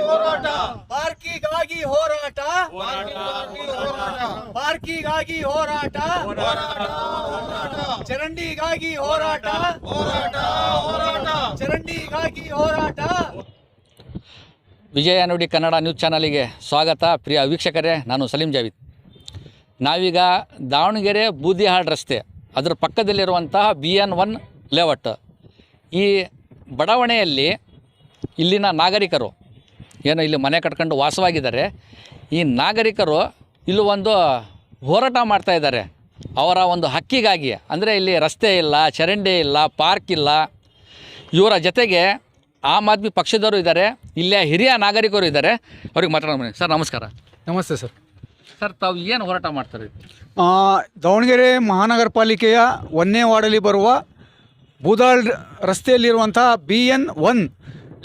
ಹೋರಾಟ. ಪಾರ್ಕಿಗಾಗಿ ಹೋರಾಟ. ಪಾರ್ಕಿಗಾಗಿ ಹೋರಾಟ. ಚರಂಡಿಗಾಗಿ ಹೋರಾಟ. ಚರಂಡಿಗಾಗಿ ಹೋರಾಟ. ವಿಜಯ ನುಡಿ ಕನ್ನಡ ನ್ಯೂಸ್ ಚಾನಲಿಗೆ ಸ್ವಾಗತ. ಪ್ರಿಯ ವೀಕ್ಷಕರೇ ನಾನು ಸಲೀಂ ಜಾವಿದ್. ನಾವೀಗ ದಾವಣಗೆರೆ ಬೂದಿಹಾಳ್ ರಸ್ತೆ ಅದರ ಪಕ್ಕದಲ್ಲಿರುವಂತಹ ಬಿ ಎನ್ ಒನ್ ಲೇಔಟ್. ಈ ಬಡಾವಣೆಯಲ್ಲಿ ಇಲ್ಲಿನ ನಾಗರಿಕರು ಏನು ಇಲ್ಲಿ ಮನೆ ಕಟ್ಕೊಂಡು ವಾಸವಾಗಿದ್ದಾರೆ. ಈ ನಾಗರಿಕರು ಇಲ್ಲಿ ಒಂದು ಹೋರಾಟ ಮಾಡ್ತಾ ಇದ್ದಾರೆ. ಅವರ ಒಂದು ಹಕ್ಕಿಗಾಗಿ. ಅಂದರೆ ಇಲ್ಲಿ ರಸ್ತೆ ಇಲ್ಲ ಚರಂಡಿ ಇಲ್ಲ ಪಾರ್ಕ್ ಇಲ್ಲ. ಇವರ ಜೊತೆಗೆ ಆಮ್ ಆದ್ಮಿ ಪಕ್ಷದವರು ಇದ್ದಾರೆ. ಇಲ್ಲಿಯ ಹಿರಿಯ ನಾಗರಿಕರು ಇದ್ದಾರೆ. ಅವ್ರಿಗೆ ಮಾತಾಡೋಣ. ಸರ್ ನಮಸ್ಕಾರ. ನಮಸ್ತೆ ಸರ್. ಸರ್ ತಾವು ಏನು ಹೋರಾಟ ಮಾಡ್ತಾರೆ? ದಾವಣಗೆರೆ ಮಹಾನಗರ ಪಾಲಿಕೆಯ ಒಂದನೇ ವಾರ್ಡಲ್ಲಿ ಬರುವ ಬೂದಾಳ್ ರಸ್ತೆಯಲ್ಲಿರುವಂಥ ಬಿ ಎನ್ ಒನ್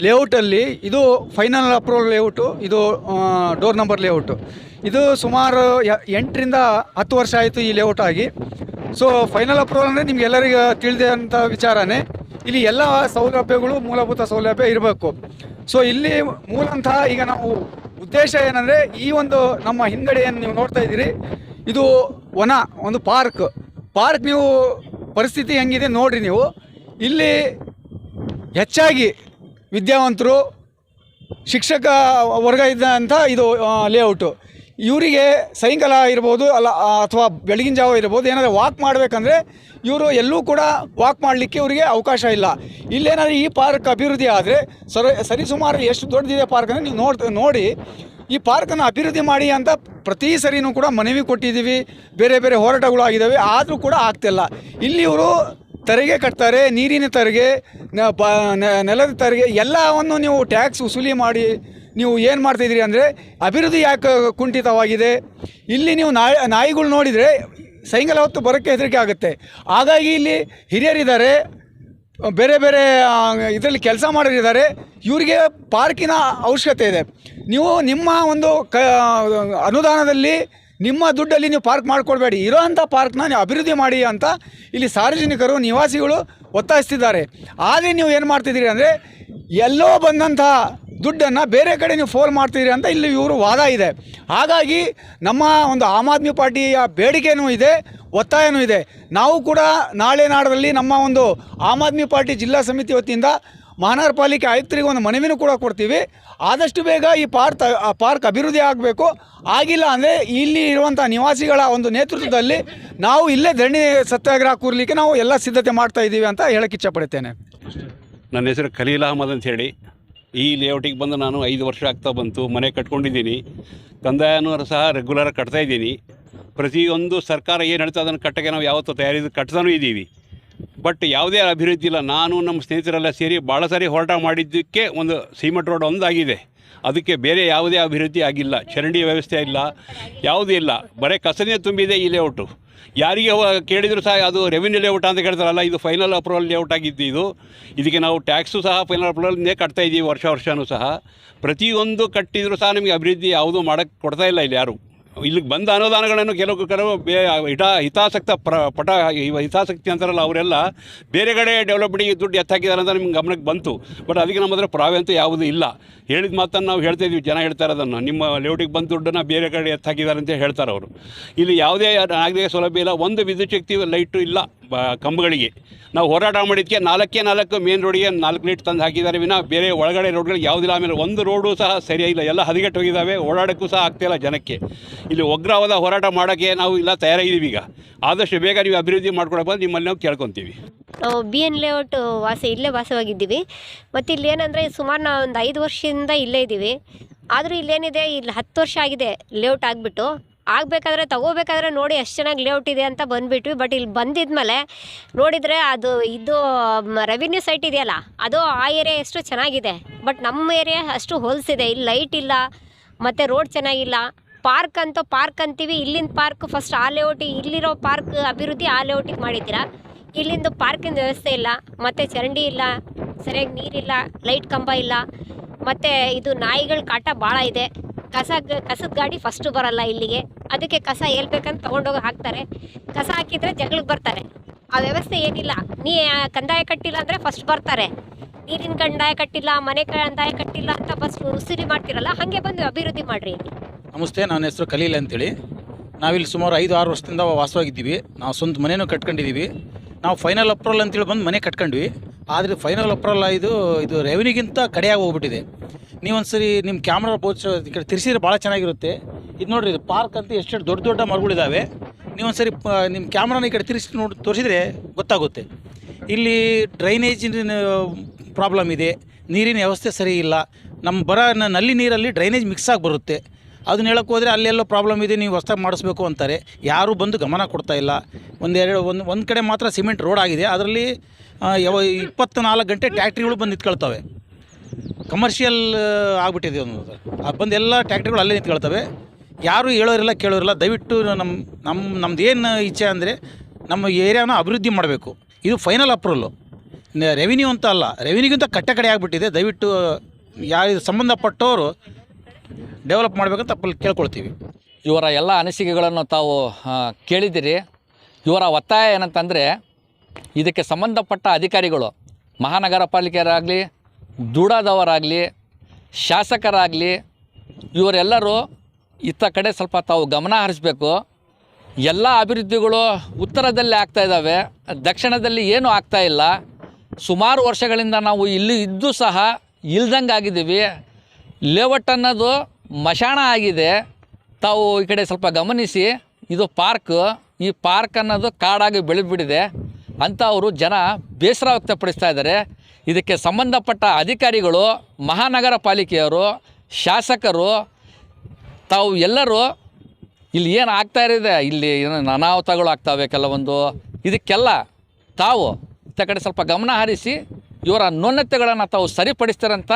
ಲೇಔಟಲ್ಲಿ ಇದು ಫೈನಲ್ ಅಪ್ರೂವಲ್ ಲೇಔಟು ಇದು ಡೋರ್ ನಂಬರ್ ಲೇಔಟು ಇದು ಸುಮಾರು ಎಂಟರಿಂದ ಹತ್ತು ವರ್ಷ ಆಯಿತು ಈ ಲೇಔಟ್ ಆಗಿ. ಸೊ ಫೈನಲ್ ಅಪ್ರೂವಲ್ ಅಂದರೆ ನಿಮ್ಗೆಲ್ಲರಿಗೂ ತಿಳಿದಂಥ ವಿಚಾರನೇ. ಇಲ್ಲಿ ಎಲ್ಲ ಸೌಲಭ್ಯಗಳು, ಮೂಲಭೂತ ಸೌಲಭ್ಯ ಇರಬೇಕು. ಸೊ ಇಲ್ಲಿ ಮೂಲಂತಹ ಈಗ ನಾವು ಉದ್ದೇಶ ಏನಂದರೆ ಈ ಒಂದು ನಮ್ಮ ಹಿಂದಡೆಯನ್ನು ನೀವು ನೋಡ್ತಾ ಇದ್ದೀರಿ. ಇದು ವನ, ಒಂದು ಪಾರ್ಕ್. ಪಾರ್ಕ್ ನೀವು ಪರಿಸ್ಥಿತಿ ಹೆಂಗಿದೆ ನೋಡ್ರಿ ನೀವು. ಇಲ್ಲಿ ಹೆಚ್ಚಾಗಿ ವಿದ್ಯಾವಂತರು, ಶಿಕ್ಷಕ ವರ್ಗ ಇದ್ದಂಥ ಇದು ಲೇಔಟು ಇವರಿಗೆ ಸಾಯಂಕಾಲ ಇರ್ಬೋದು, ಅಲ್ಲ ಅಥವಾ ಬೆಳಗಿನ ಜಾವ ಇರ್ಬೋದು, ಏನಾದರೂ ವಾಕ್ ಮಾಡಬೇಕಂದ್ರೆ ಇವರು ಎಲ್ಲೂ ಕೂಡ ವಾಕ್ ಮಾಡಲಿಕ್ಕೆ ಇವರಿಗೆ ಅವಕಾಶ ಇಲ್ಲ. ಇಲ್ಲೇನಾದರೂ ಈ ಪಾರ್ಕ್ ಅಭಿವೃದ್ಧಿ ಆದರೆ ಸರಿ ಸರಿಸುಮಾರು ಎಷ್ಟು ದೊಡ್ಡದಿದೆ ಪಾರ್ಕ್ ಅಂದರೆ ನೀವು ನೋಡ್, ನೋಡಿ, ಈ ಪಾರ್ಕನ್ನು ಅಭಿವೃದ್ಧಿ ಮಾಡಿ ಅಂತ ಪ್ರತಿ ಸರಿನೂ ಕೂಡ ಮನವಿ ಕೊಟ್ಟಿದ್ದೀವಿ, ಬೇರೆ ಬೇರೆ ಹೋರಾಟಗಳು ಆಗಿದ್ದಾವೆ, ಆದರೂ ಕೂಡ ಆಗ್ತಿಲ್ಲ. ಇಲ್ಲಿ ಇವರು ತೆರಿಗೆ ಕಟ್ತಾರೆ, ನೀರಿನ ತೆರಿಗೆ ನೆಲದ ತೆರಿಗೆ, ಎಲ್ಲವನ್ನು ನೀವು ಟ್ಯಾಕ್ಸ್ ವಸೂಲಿ ಮಾಡಿ ನೀವು ಏನು ಮಾಡ್ತಿದ್ದೀರಿ ಅಂದರೆ ಅಭಿವೃದ್ಧಿ ಯಾಕೆ ಕುಂಠಿತವಾಗಿದೆ. ಇಲ್ಲಿ ನೀವು ನಾಯಿ, ನಾಯಿಗಳು ನೋಡಿದರೆ ಸಾಯಂಕಾಲ ಹೊತ್ತು ಬರೋಕ್ಕೆ ಹೆದರಿಕೆ ಆಗುತ್ತೆ. ಹಾಗಾಗಿ ಇಲ್ಲಿ ಹಿರಿಯರಿದ್ದಾರೆ, ಬೇರೆ ಬೇರೆ ಇದರಲ್ಲಿ ಕೆಲಸ ಮಾಡೋರಿದ್ದಾರೆ, ಇವರಿಗೆ ಪಾರ್ಕಿನ ಅವಶ್ಯಕತೆ ಇದೆ. ನೀವು ನಿಮ್ಮ ಒಂದು ಕ ಅನುದಾನದಲ್ಲಿ ನಿಮ್ಮ ದುಡ್ಡಲ್ಲಿ ನೀವು ಪಾರ್ಕ್ ಮಾಡಿಕೊಡ್ಬೇಡಿ ಇರೋ ಅಂಥ ಪಾರ್ಕ್ನ ನೀವು ಅಭಿವೃದ್ಧಿ ಮಾಡಿ ಅಂತ ಇಲ್ಲಿ ಸಾರ್ವಜನಿಕರು, ನಿವಾಸಿಗಳು ಒತ್ತಾಯಿಸ್ತಿದ್ದಾರೆ. ಆದರೆ ನೀವು ಏನು ಮಾಡ್ತಿದ್ದೀರಿ ಅಂದರೆ ಎಲ್ಲೋ ಬಂದಂತಹ ದುಡ್ಡನ್ನು ಬೇರೆ ಕಡೆ ನೀವು ಫೋಲ್ ಮಾಡ್ತಿದ್ದೀರಿ ಅಂತ ಇಲ್ಲಿ ಇವರು ವಾದ ಇದೆ. ಹಾಗಾಗಿ ನಮ್ಮ ಒಂದು ಆಮ್ ಆದ್ಮಿ ಪಾರ್ಟಿಯ ಬೇಡಿಕೆಯೂ ಇದೆ, ಒತ್ತಾಯನೂ ಇದೆ. ನಾವು ಕೂಡ ನಾಳೆ ನಾಡರಲ್ಲಿ ನಮ್ಮ ಒಂದು ಆಮ್ ಆದ್ಮಿ ಪಾರ್ಟಿ ಜಿಲ್ಲಾ ಸಮಿತಿ ವತಿಯಿಂದ ಮಹಾನಗರ ಪಾಲಿಕೆ ಆಯುಕ್ತರಿಗೆ ಒಂದು ಮನವಿನೂ ಕೂಡ ಕೊಡ್ತೀವಿ. ಆದಷ್ಟು ಬೇಗ ಈ ಪಾರ್ಕ್ ಪಾರ್ಕ್ ಅಭಿವೃದ್ಧಿ ಆಗಬೇಕು. ಆಗಿಲ್ಲ ಅಂದರೆ ಇಲ್ಲಿ ಇರುವಂಥ ನಿವಾಸಿಗಳ ಒಂದು ನೇತೃತ್ವದಲ್ಲಿ ನಾವು ಇಲ್ಲೇ ಧರಣಿ ಸತ್ಯಾಗ್ರಹ ಕೂರ್ಲಿಕ್ಕೆ ನಾವು ಎಲ್ಲ ಸಿದ್ಧತೆ ಮಾಡ್ತಾ ಇದ್ದೀವಿ ಅಂತ ಹೇಳಕ್ಕೆ ಇಚ್ಛಪಡ್ತೇನೆ ನನ್ನ ಹೆಸರು ಖಲೀಲ್ ಅಹಮದ್ ಅಂತ ಹೇಳಿ. ಈ ಲೇಔಟಿಗೆ ಬಂದು ನಾನು ಐದು ವರ್ಷ ಆಗ್ತಾ ಬಂತು. ಮನೆ ಕಟ್ಕೊಂಡಿದ್ದೀನಿ. ಕಂದಾಯನೂ ಸಹ ರೆಗ್ಯುಲರಾಗಿ ಕಟ್ತಾ ಇದ್ದೀನಿ. ಪ್ರತಿಯೊಂದು ಸರ್ಕಾರ ಏನು ಹೇಳ್ತಾ ಅದನ್ನು ಕಟ್ಟಕ್ಕೆ ನಾವು ಯಾವತ್ತೂ ತಯಾರಿದ್ದು ಕಟ್ತಾನೂ ಇದ್ದೀವಿ. ಬಟ್ ಯಾವುದೇ ಅಭಿವೃದ್ಧಿ ಇಲ್ಲ. ನಾನು ನಮ್ಮ ಸ್ನೇಹಿತರೆಲ್ಲ ಸೇರಿ ಭಾಳ ಸಾರಿ ಹೋರಾಟ ಮಾಡಿದ್ದಕ್ಕೆ ಒಂದು ಸಿಮೆಂಟ್ ರೋಡ್ ಒಂದಾಗಿದೆ ಅದಕ್ಕೆ ಬೇರೆ ಯಾವುದೇ ಅಭಿವೃದ್ಧಿ ಆಗಿಲ್ಲ. ಚರಂಡಿ ವ್ಯವಸ್ಥೆ ಇಲ್ಲ. ಯಾವುದೂ ಇಲ್ಲ. ಬರೀ ಕಸನೇ ತುಂಬಿದೆ ಈ ಲೇಔಟು ಯಾರಿಗೆ ಕೇಳಿದರೂ ಸಹ ಅದು ರೆವಿನ್ಯೂ ಲೇಔಟ್ ಅಂತ ಕೇಳ್ತಾರಲ್ಲ, ಇದು ಫೈನಲ್ ಅಪ್ರೂವಲ್ ಲೇಔಟ್ ಆಗಿದ್ದು ಇದು. ಇದಕ್ಕೆ ನಾವು ಟ್ಯಾಕ್ಸು ಸಹ ಫೈನಲ್ ಅಪ್ರೂವಲ್ನೇ ಕಟ್ತಾ ಇದ್ದೀವಿ ವರ್ಷ ವರ್ಷವೂ ಸಹ. ಪ್ರತಿಯೊಂದು ಕಟ್ಟಿದರೂ ಸಹ ನಮಗೆ ಅಭಿವೃದ್ಧಿ ಯಾವುದೂ ಮಾಡೋಕ್ಕೆ ಕೊಡ್ತಾ ಇಲ್ಲ ಇಲ್ಲಿ ಯಾರು. ಇಲ್ಲಿಗೆ ಬಂದ ಅನುದಾನಗಳನ್ನು ಕೆಲವು ಕೆಲವು ಬೇ ಹಿತ ಹಿತಾಸಕ್ತ ಪ್ರ ಪಟ ಹಿತಾಸಕ್ತಿ ಅಂತಾರಲ್ಲ ಅವರೆಲ್ಲ ಬೇರೆ ಕಡೆ ಡೆವಲಪ್ಮೆಂಟಿಗೆ ದುಡ್ಡು ಎತ್ತಾಕಿದ್ದಾರೆ ಅಂತ ನಿಮ್ಗೆ ಗಮನಕ್ಕೆ ಬಂತು. ಬಟ್ ಅದಕ್ಕೆ ನಮ್ಮ ಹತ್ರ ಪ್ರಾವೆ ಅಂತೂ ಯಾವುದೂ ಇಲ್ಲ. ಹೇಳಿದ ಮಾತನ್ನು ನಾವು ಹೇಳ್ತಾ ಜನ ಹೇಳ್ತಾರೆ ಅದನ್ನು ನಿಮ್ಮ ಲೇಔಟಿಗೆ ಬಂದ ದುಡ್ಡನ್ನು ಬೇರೆ ಕಡೆ ಎತ್ತಾಕಿದ್ದಾರೆ ಅಂತ ಹೇಳ್ತಾರೆ ಅವರು. ಇಲ್ಲಿ ಯಾವುದೇ ನಾಗರಿಕ ಸೌಲಭ್ಯ ಇಲ್ಲ, ಒಂದು ವಿದ್ಯುಚ್ಛಕ್ತಿ ಲೈಟು ಇಲ್ಲ. ಬ, ಕಂಬಗಳಿಗೆ. ನಾವು ಹೋರಾಟ ಮಾಡಿದ್ದಕ್ಕೆ ನಾಲ್ಕೇ ನಾಲ್ಕು ಮೇನ್ ರೋಡಿಗೆ ನಾಲ್ಕು ಲೀಟ್ ತಂದು ಹಾಕಿದ್ದಾರೆ. ವಿನ ಬೇರೆ ಒಳಗಡೆ ರೋಡ್ಗಳಿಗೆ ಯಾವುದಿಲ್ಲ. ಆಮೇಲೆ ಒಂದು ರೋಡು ಸಹ ಸರಿಯಾಗಿಲ್ಲ ಎಲ್ಲ ಹದಗೆಟ್ಟು ಹೋಗಿದ್ದಾವೆ. ಓಡಾಡೋಕ್ಕೂ ಸಹ ಆಗ್ತಾಯಿಲ್ಲ ಜನಕ್ಕೆ. ಇಲ್ಲಿ ಉಗ್ರವಾದ ಹೋರಾಟ ಮಾಡೋಕ್ಕೆ ನಾವು ಇಲ್ಲ, ತಯಾರಾಗಿದ್ದೀವಿ ಈಗ. ಆದಷ್ಟು ಬೇಗ ನೀವು ಅಭಿವೃದ್ಧಿ ಮಾಡ್ಕೊಡಕ್ಕೆ ಬಂದು ನಿಮ್ಮಲ್ಲಿ ನಾವು ಕೇಳ್ಕೊತೀವಿ. ನಾವು ಬಿ ಎನ್ ಲೇಔಟ್ ವಾಸ, ಇಲ್ಲೇ ವಾಸವಾಗಿದ್ದೀವಿ. ಮತ್ತು ಇಲ್ಲಿ ಏನಂದರೆ ಸುಮಾರು ನಾವು ಒಂದು ಐದು ವರ್ಷದಿಂದ ಇಲ್ಲೇ ಇದ್ದೀವಿ. ಆದರೂ ಇಲ್ಲೇನಿದೆ, ಇಲ್ಲಿ ಹತ್ತು ವರ್ಷ ಆಗಿದೆ ಲೇಔಟ್ ಆಗಿಬಿಟ್ಟು. ಆಗಬೇಕಾದ್ರೆ, ತಗೋಬೇಕಾದ್ರೆ ನೋಡಿ ಎಷ್ಟು ಚೆನ್ನಾಗಿ ಲೇಔಟ್ ಇದೆ ಅಂತ ಬಂದುಬಿಟ್ವಿ. ಬಟ್ ಇಲ್ಲಿ ಬಂದಿದ್ಮೇಲೆ ನೋಡಿದರೆ ಅದು, ಇದು ರೆವಿನ್ಯೂ ಸೈಟ್ ಇದೆಯಲ್ಲ, ಅದು ಆ ಏರಿಯಾ ಎಷ್ಟು ಚೆನ್ನಾಗಿದೆ. ಬಟ್ ನಮ್ಮ ಏರಿಯಾ ಅಷ್ಟು ಹೋಲಿಸಿದೆ ಇಲ್ಲಿ ಲೈಟ್ ಇಲ್ಲ, ಮತ್ತು ರೋಡ್ ಚೆನ್ನಾಗಿಲ್ಲ. ಪಾರ್ಕ್ ಅಂತ ಪಾರ್ಕ್ ಅಂತೀವಿ. ಇಲ್ಲಿಂದ ಪಾರ್ಕ್ ಫಸ್ಟ್ ಆ ಲೇಔಟಿಗೆ ಇಲ್ಲಿರೋ ಪಾರ್ಕ್ ಅಭಿವೃದ್ಧಿ ಆ ಲೇಔಟಿಗೆ ಮಾಡಿದ್ದೀರಾ? ಇಲ್ಲಿಂದ ಪಾರ್ಕಿನ ವ್ಯವಸ್ಥೆ ಇಲ್ಲ, ಮತ್ತು ಚರಂಡಿ ಇಲ್ಲ, ಸರಿಯಾಗಿ ನೀರಿಲ್ಲ ಲೈಟ್ ಕಂಬ ಇಲ್ಲ, ಮತ್ತು ಇದು ನಾಯಿಗಳ ಕಾಟ ಭಾಳ ಇದೆ. ಕಸ ಕಸದ ಗಾಡಿ ಫಸ್ಟು ಬರಲ್ಲ ಇಲ್ಲಿಗೆ. ಅದಕ್ಕೆ ಕಸ ಹೇಳ್ಬೇಕಂತ ತೊಗೊಂಡೋಗಿ ಹಾಕ್ತಾರೆ. ಕಸ ಹಾಕಿದರೆ ಜಗಳಕ್ಕೆ ಬರ್ತಾರೆ. ಆ ವ್ಯವಸ್ಥೆ ಏನಿಲ್ಲ. ನೀ ಕಂದಾಯ ಕಟ್ಟಿಲ್ಲ ಅಂದರೆ ಫಸ್ಟ್ ಬರ್ತಾರೆ. ನೀರಿನ ಕಂದಾಯ ಕಟ್ಟಿಲ್ಲ, ಮನೆ ಕಂದಾಯ ಕಟ್ಟಿಲ್ಲ ಅಂತ ಫಸ್ಟ್ ಉಸಿರಿ ಮಾಡ್ತಿರಲ್ಲ, ಹಾಗೆ ಬಂದು ಅಭಿವೃದ್ಧಿ ಮಾಡಿರಿ ನಮಸ್ತೆ, ನನ್ನ ಹೆಸರು ಕಲೀಲ್ ಅಂತೇಳಿ. ನಾವಿಲ್ಲಿ ಸುಮಾರು ಐದು ಆರು ವರ್ಷದಿಂದ ವಾಸವಾಗಿದ್ದೀವಿ. ನಾವು ಸ್ವಂತ ಮನೆಯೂ ಕಟ್ಕೊಂಡಿದ್ದೀವಿ. ನಾವು ಫೈನಲ್ ಅಪ್ರೂವಲ್ ಅಂತೇಳಿ ಬಂದು ಮನೆ ಕಟ್ಕೊಂಡ್ವಿ. ಆದರೆ ಫೈನಲ್ ಅಪ್ರೂವಲ್ ಇದು ಇದು ರೆವೆನ್ಯೂಗಿಂತ ಕಡೆಯಾಗಿ ಹೋಗ್ಬಿಟ್ಟಿದೆ ನೀವೊಂದು ಸರಿ ನಿಮ್ಮ ಕ್ಯಾಮ್ರಾ ಬೋಚ್ ಈ ಕಡೆ ತಿರ್ಸಿದ್ರೆ ಭಾಳ ಚೆನ್ನಾಗಿರುತ್ತೆ. ಇದು ನೋಡಿರಿ, ಇದು ಪಾರ್ಕ್ ಅಂತ ಎಷ್ಟು ದೊಡ್ಡ ದೊಡ್ಡ ಮರಗಳಿದ್ದಾವೆ ನೀವೊಂದು ಸರಿ ನಿಮ್ಮ ಕ್ಯಾಮ್ರಾನ ಈ ಕಡೆ ತಿರ್ಸಿ ನೋಡಿ, ತೋರಿಸಿದ್ರೆ ಗೊತ್ತಾಗುತ್ತೆ. ಇಲ್ಲಿ ಡ್ರೈನೇಜಿನ ಪ್ರಾಬ್ಲಮ್ ಇದೆ. ನೀರಿನ ವ್ಯವಸ್ಥೆ ಸರಿ ಇಲ್ಲ. ನಮ್ಮ ಬರ ನಲ್ಲಿ ನೀರಲ್ಲಿ ಡ್ರೈನೇಜ್ ಮಿಕ್ಸ್ ಆಗಿ ಬರುತ್ತೆ. ಅದನ್ನ ಹೇಳಕ್ಕೆ ಹೋದರೆ ಅಲ್ಲೆಲ್ಲೋ ಪ್ರಾಬ್ಲಮ್ ಇದೆ, ನೀವು ಹೊಸ್ದಾಗಿ ಮಾಡಿಸ್ಬೇಕು ಅಂತಾರೆ. ಯಾರೂ ಬಂದು ಗಮನ ಕೊಡ್ತಾ ಇಲ್ಲ. ಒಂದೆರಡು ಒಂದು ಒಂದು ಕಡೆ ಮಾತ್ರ ಸಿಮೆಂಟ್ ರೋಡ್ ಆಗಿದೆ. ಅದರಲ್ಲಿ ಯಾವ ಇಪ್ಪತ್ನಾಲ್ಕು ಗಂಟೆ ಟ್ಯಾಕ್ಟ್ರಿಗಳು ಬಂದು ನಿಂತ್ಕೊಳ್ತವೆ. ಕಮರ್ಷಿಯಲ್ ಆಗಿಬಿಟ್ಟಿದೆ ಒಂದು ಆ ಬಂದು ಎಲ್ಲ ಟ್ಯಾಕ್ಟ್ರಿಗಳು ಅಲ್ಲೇ ನಿಂತ್ಕೊಳ್ತವೆ. ಯಾರೂ ಹೇಳೋರಿಲ್ಲ, ಕೇಳೋರಿಲ್ಲ. ದಯವಿಟ್ಟು ನಮ್ಮ ನಮ್ಮ ನಮ್ದು ಏನು ಇಚ್ಛೆ ಅಂದರೆ ನಮ್ಮ ಏರಿಯಾನ ಅಭಿವೃದ್ಧಿ ಮಾಡಬೇಕು. ಇದು ಫೈನಲ್ ಅಪ್ರೂವಲ್ಲು ರೆವಿನ್ಯೂ ಅಂತ ಅಲ್ಲ ರೆವಿನ್ಯೂಗಿಂತ ಕಟ್ಟೆ ಕಡೆ ಆಗಿಬಿಟ್ಟಿದೆ. ದಯವಿಟ್ಟು, ಯಾರು ಸಂಬಂಧಪಟ್ಟವರು ಡೆವಲಪ್ ಮಾಡಬೇಕಂತ ತಪ್ಪಲ್ಲಿ ಕೇಳ್ಕೊಳ್ತೀವಿ. ಇವರ ಎಲ್ಲ ಅನಿಸಿಕೆಗಳನ್ನು ತಾವು ಕೇಳಿದ್ದೀರಿ. ಇವರ ಒತ್ತಾಯ ಏನಂತಂದರೆ, ಇದಕ್ಕೆ ಸಂಬಂಧಪಟ್ಟ ಅಧಿಕಾರಿಗಳು ಮಹಾನಗರ ಪಾಲಿಕೆಯರಾಗಲಿ ದೂಡಾದವರಾಗಲಿ, ಶಾಸಕರಾಗಲಿ, ಇವರೆಲ್ಲರೂ ಇತ್ತ ಕಡೆ ಸ್ವಲ್ಪ ತಾವು ಗಮನ ಹರಿಸಬೇಕು. ಎಲ್ಲ ಅಭಿವೃದ್ಧಿಗಳು ಉತ್ತರದಲ್ಲಿ ಆಗ್ತಾ ಇದ್ದಾವೆ, ದಕ್ಷಿಣದಲ್ಲಿ ಏನೂ ಆಗ್ತಾ ಇಲ್ಲ. ಸುಮಾರು ವರ್ಷಗಳಿಂದ ನಾವು ಇಲ್ಲಿ ಇದ್ದು ಸಹ ಇಲ್ದಂಗೆ ಆಗಿದ್ದೀವಿ ಲೇಔಟ್ ಅನ್ನೋದು ಮಶಾಣ ಆಗಿದೆ. ತಾವು ಈ ಕಡೆ ಸ್ವಲ್ಪ ಗಮನಿಸಿ, ಇದು ಪಾರ್ಕ್. ಈ ಪಾರ್ಕ್ ಅನ್ನೋದು ಕಾಡಾಗಿ ಬೆಳೆದ್ಬಿಟ್ಟಿದೆ. ಅಂತ ಅವರು ಜನ ಬೇಸರ ವ್ಯಕ್ತಪಡಿಸ್ತಾ ಇದ್ದಾರೆ. ಇದಕ್ಕೆ ಸಂಬಂಧಪಟ್ಟ ಅಧಿಕಾರಿಗಳು, ಮಹಾನಗರ ಪಾಲಿಕೆಯವರು, ಶಾಸಕರು, ತಾವು ಎಲ್ಲರೂ ಇಲ್ಲಿ ಏನು ಆಗ್ತಾ ಇರಿದೆ ಇಲ್ಲಿ ಏನೋ ಅನಾಹುತಗಳು ಆಗ್ತವೆ ಕೆಲವೊಂದು. ಇದಕ್ಕೆಲ್ಲ ತಾವು ಇತ್ತ ಕಡೆ ಸ್ವಲ್ಪ ಗಮನ ಹರಿಸಿ, ಇವರ ನ್ಯೂನತೆಗಳನ್ನು ತಾವು ಸರಿಪಡಿಸ್ತಾರಂತ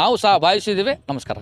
ನಾವು ಸಹ ಭಾವಿಸಿದ್ದೀವಿ. ನಮಸ್ಕಾರ.